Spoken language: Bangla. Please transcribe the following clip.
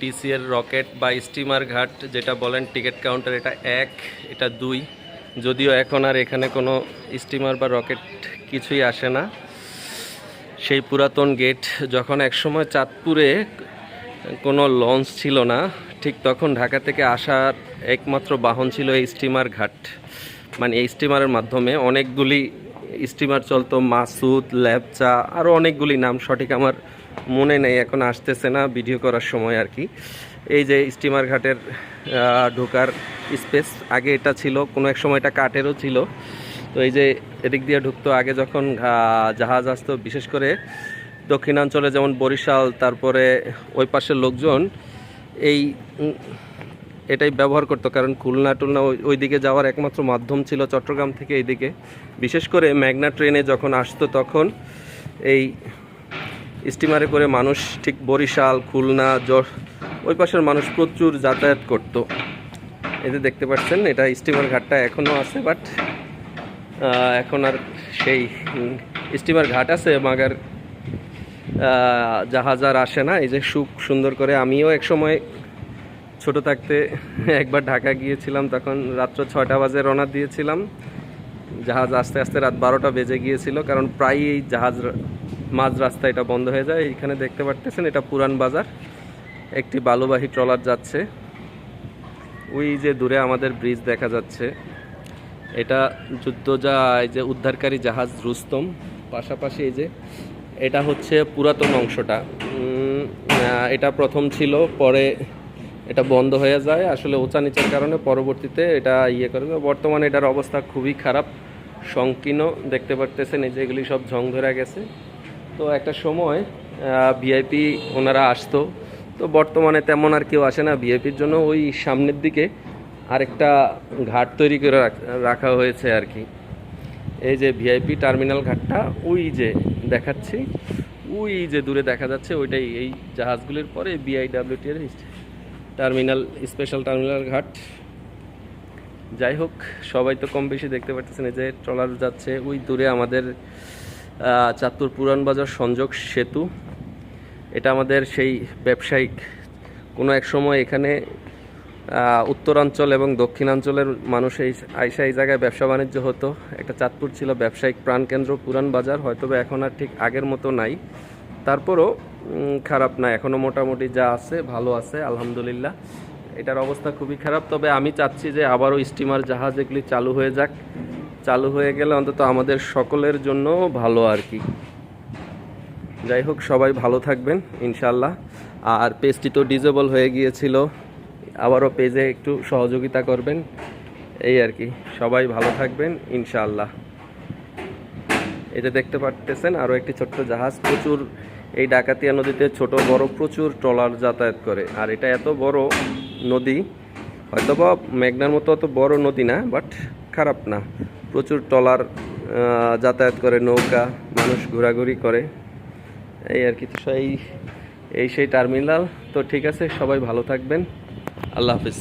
টিসিএর রকেট বা স্টিমার ঘাট যেটা বলেন টিকিট কাউন্টার, এটা এক, এটা দুই। যদিও এখন আর এখানে কোনো স্টিমার বা রকেট কিছুই আসে না। সেই পুরাতন গেট, যখন একসময় চাঁদপুরে কোনো লঞ্চ ছিল না, ঠিক তখন ঢাকা থেকে আসার একমাত্র বাহন ছিল এই স্টিমার ঘাট। মানে এই স্টিমারের মাধ্যমে অনেকগুলি স্টিমার চলতো, মাসুদ ল্যাবচা আরও অনেকগুলি নাম সঠিক আমার মনে নেই, এখন আসতেছে না, ভিডিও করার সময় আর কি। এই যে স্টিমার ঘাটের ঢোকার স্পেস, আগে এটা ছিল, কোনো এক সময় এটা কাঠেরও ছিল। তো এই যে এদিক দিয়ে ঢুকতো, আগে যখন জাহাজ আসতো, বিশেষ করে দক্ষিণাঞ্চলে যেমন বরিশাল, তারপরে ওই পাশের লোকজন, এই এটাই ব্যবহার করতো, কারণ খুলনা টুলনা ওই- দিকে যাওয়ার একমাত্র মাধ্যম ছিল চট্টগ্রাম থেকে এইদিকে। বিশেষ করে মেঘনা ট্রেনে যখন আসতো তখন এই স্টিমারে করে মানুষ ঠিক বরিশাল, খুলনা যশ ওই পাশের মানুষ প্রচুর যাতায়াত করত। যে দেখতে পাচ্ছেন, এটা স্টিমার ঘাটটা এখনও আছে, বাট এখন আর সেই স্টিমার ঘাট আছে, মাগার জাহাজ আর আসে না। এই যে সুখ সুন্দর করে আমিও এক সময় ছোট থাকতে একবার ঢাকা গিয়েছিলাম, তখন রাত্র ছয়টা বাজে রওনা দিয়েছিলাম। জাহাজ আস্তে আস্তে রাত বারোটা বেজে গিয়েছিল, কারণ প্রায়ই এই জাহাজ মাঝ রাস্তা এটা বন্ধ হয়ে যায়। এখানে দেখতে পারতেছেন, এটা পুরান বাজার। একটি বালুবাহী ট্রলার যাচ্ছে। ওই যে দূরে আমাদের ব্রিজ দেখা যাচ্ছে। এটা যুদ্ধ যা এই যে উদ্ধারকারী জাহাজ রুস্তম। পাশাপাশি এই যে এটা হচ্ছে পুরাতন অংশটা। এটা প্রথম ছিল, পরে এটা বন্ধ হয়ে যায়, আসলে উঁচা নিচের কারণে পরবর্তীতে এটা ইয়ে করবে বর্তমানে এটার অবস্থা খুবই খারাপ, সংকীর্ণ, দেখতে পারতেছেন এই যে এগুলি সব ঝং ধরে গেছে। তো একটা সময় ভিআইপি ওনারা আসতো, তো বর্তমানে তেমন আর কেউ আসে না, ভিআইপির জন্য ওই সামনের দিকে আরেকটা ঘাট তৈরি করে রাখা হয়েছে আর কি। এই যে ভিআইপি টার্মিনাল ঘাটটা, ওই যে দেখাচ্ছি, ওই যে দূরে দেখা যাচ্ছে, ওইটাই এই জাহাজগুলির পরে বিআইডাব্লিউটি এর টার্মিনাল স্পেশাল টার্মিনাল ঘাট। যাই হোক, সবাই তো কম বেশি দেখতে পাচ্ছেন যে ট্রলার যাচ্ছে ওই দূরে আমাদের চাঁদপুর পুরান বাজার সংযোগ সেতু। এটা আমাদের সেই ব্যবসায়িক, কোনো এক সময় এখানে উত্তরাঞ্চল এবং দক্ষিণাঞ্চলের মানুষ এই, আইসা এই জায়গায় ব্যবসা বাণিজ্য হতো। একটা চাঁদপুর ছিল ব্যবসায়িক প্রাণকেন্দ্র পুরান বাজার হয়তো এখন আর ঠিক আগের মতো নাই। তারপরও খারাপ না এখনও মোটামুটি যা আছে, ভালো আছে, আলহামদুলিল্লাহ। এটার অবস্থা খুবই খারাপ, তবে আমি চাচ্ছি যে আবারও স্টিমার জাহাজ এগুলি চালু হয়ে যাক। চালু হয়ে গেলে অন্তত আমাদের সকলের জন্য ভালো আর কি। যাই হোক, সবাই ভালো থাকবেন ইনশাল্লাহ আর পেজটি তো ডিজেবল হয়ে গিয়েছিল, আবারও পেজে একটু সহযোগিতা করবেন। এই আর কি, সবাই ভালো থাকবেন ইনশাল্লাহ এটা দেখতে পারতেছেন, আরও একটি ছোট্ট জাহাজ, প্রচুর এই ডাকাতিয়া নদীতে ছোট বড় প্রচুর ট্রলার যাতায়াত করে। আর এটা এত বড় নদী হয়তো বা মেঘনার মতো অত বড় নদী না বাট খারাপ না। প্রচুর ট্রলার যাতায়াত করে, নৌকা, মানুষ ঘোরাঘুরি করে। এই আর কি সেই, এই সেই টার্মিনাল। তো ঠিক আছে, সবাই ভালো থাকবেন। আল্লাহ হাফিজ।